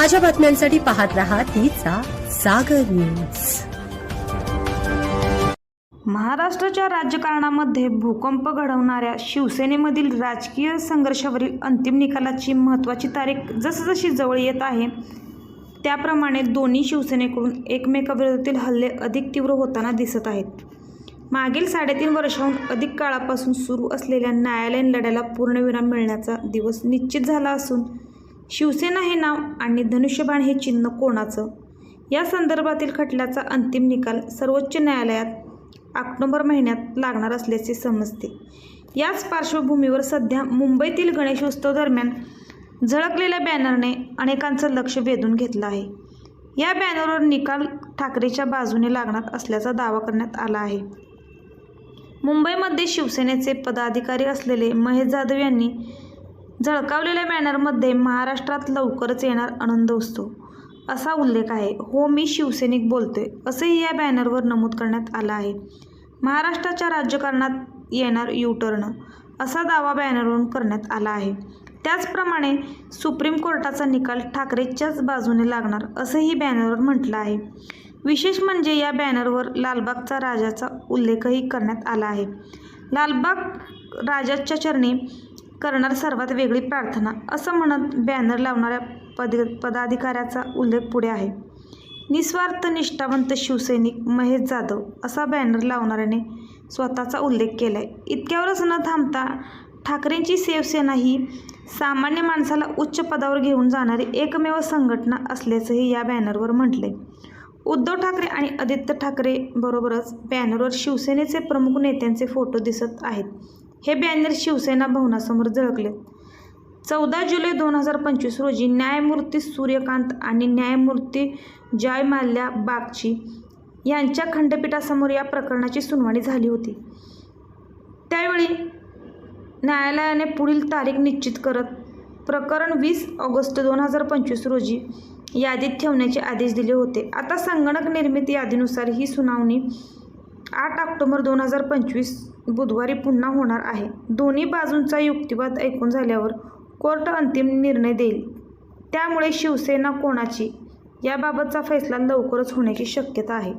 ताज्या बातम्यांसाठी पाहत राहा तिचा सागर न्यूज. महाराष्ट्राच्या राजकारणामध्ये भूकंप घडवणाऱ्या शिवसेनेमधील राजकीय संघर्षावरील अंतिम निकालाची महत्त्वाची तारीख जसजशी जवळ येत आहे त्याप्रमाणे दोन्ही शिवसेनेकडून एकमेकाविरोधातील हल्ले अधिक तीव्र होताना दिसत आहेत. मागील साडेतीन वर्षाहून अधिक काळापासून सुरू असलेल्या न्यायालयीन लढ्याला पूर्णविराम मिळण्याचा दिवस निश्चित झाला असून शिवसेना हे नाव आणि धनुष्यबाण हे चिन्ह कोणाचं? या संदर्भातील खटल्याचा अंतिम निकाल सर्वोच्च न्यायालयात ऑक्टोबर महिन्यात लागणार असल्याचे समजते. याच पार्श्वभूमीवर सध्या मुंबईतील गणेशोत्सव दरम्यान झळकलेल्या बॅनरने अनेकांचं लक्ष वेधून घेतलं आहे. या बॅनरवर निकाल ठाकरेच्या बाजूने लागणार असल्याचा दावा करण्यात आला आहे. मुंबईमध्ये शिवसेनेचे पदाधिकारी असलेले महेश जाधव यांनी झळकावलेल्या बॅनरमध्ये महाराष्ट्रात लवकरच येणार आनंद उत्सव असा उल्लेख आहे. हो मी शिवसैनिक बोलतोय. असंही या बॅनरवर नमूद करण्यात आलं आहे. महाराष्ट्राच्या राजकारणात येणार यू टर्न असा दावा बॅनरवरून करण्यात आला आहे. त्याचप्रमाणे सुप्रीम कोर्टाचा निकाल ठाकरेच्याच बाजूने लागणार असंही बॅनरवर म्हटलं आहे. विशेष म्हणजे या बॅनरवर लालबागचा राजाचा उल्लेखही करण्यात आला आहे. लालबाग राजाच्या चरणी करणार सर्वात वेगळी प्रार्थना असं म्हणत बॅनर लावणाऱ्या पद पदाधिकाऱ्याचा उल्लेख पुढे आहे. निस्वार्थ निष्ठावंत शिवसैनिक महेश जाधव असा बॅनर लावणाऱ्याने स्वतःचा उल्लेख केला आहे इतक्यावरच न थांबता ठाकरेंची शिवसेना ही सामान्य माणसाला उच्च पदावर घेऊन जाणारी एकमेव संघटना असल्याचंही या बॅनरवर म्हटले उद्धव ठाकरे आणि आदित्य ठाकरे बरोबरच बॅनरवर शिवसेनेचे प्रमुख नेत्यांचे फोटो दिसत आहेत. हे बॅनर शिवसेना भवनासमोर झळकले. चौदा जुलै दोन हजार पंचवीस रोजी न्यायमूर्ती सूर्यकांत आणि न्यायमूर्ती जय माल्या बागची यांच्या खंडपीठासमोर या प्रकरणाची सुनावणी झाली होती. त्यावेळी न्यायालयाने पुढील तारीख निश्चित करत प्रकरण वीस ऑगस्ट दोन हजार पंचवीस रोजी यादीत ठेवण्याचे आदेश दिले होते. आता संगणक निर्मिती यादीनुसार ही सुनावणी आठ ऑक्टोबर दोन हजार पंचवीस बुधवारी पुन्हा होणार आहे. दोन्ही बाजूंचा युक्तिवाद ऐकून झाल्यावर कोर्ट अंतिम निर्णय देईल. त्यामुळे शिवसेना कोणाची? याबाबतचा फैसला लवकरच होण्याची शक्यता आहे.